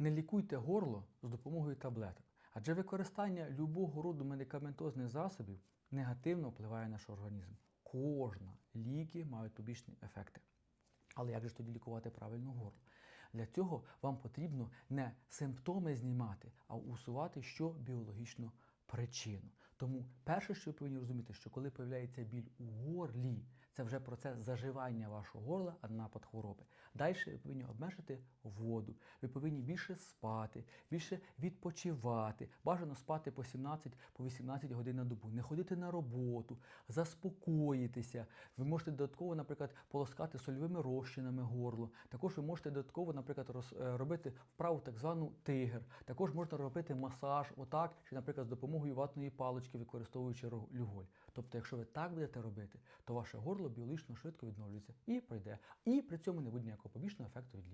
Не лікуйте горло з допомогою таблеток, адже використання любого роду медикаментозних засобів негативно впливає на наш організм. Кожна ліки мають побічні ефекти. Але як же ж тоді лікувати правильно горло? Для цього вам потрібно не симптоми знімати, а усувати що біологічну причину. Тому перше, що ви повинні розуміти, що коли появляється біль у горлі, це вже процес заживання вашого горла, а напад хвороби. Далі ви повинні обмежити воду, ви повинні більше спати, більше відпочивати. Бажано спати по 17 по 18 годин на добу, не ходити на роботу, заспокоїтися. Ви можете додатково, наприклад, полоскати сольовими розчинами горло. Також ви можете додатково, наприклад, роз- е, робити вправу так звану тигр. Також можна робити масаж, отак, чи, наприклад, з допомогою ватної палички, використовуючи люголь. Тобто, якщо ви так будете робити, то ваше горло біологічно швидко відновлюється і пройде. І при цьому не буде ніякого побічного ефекту від.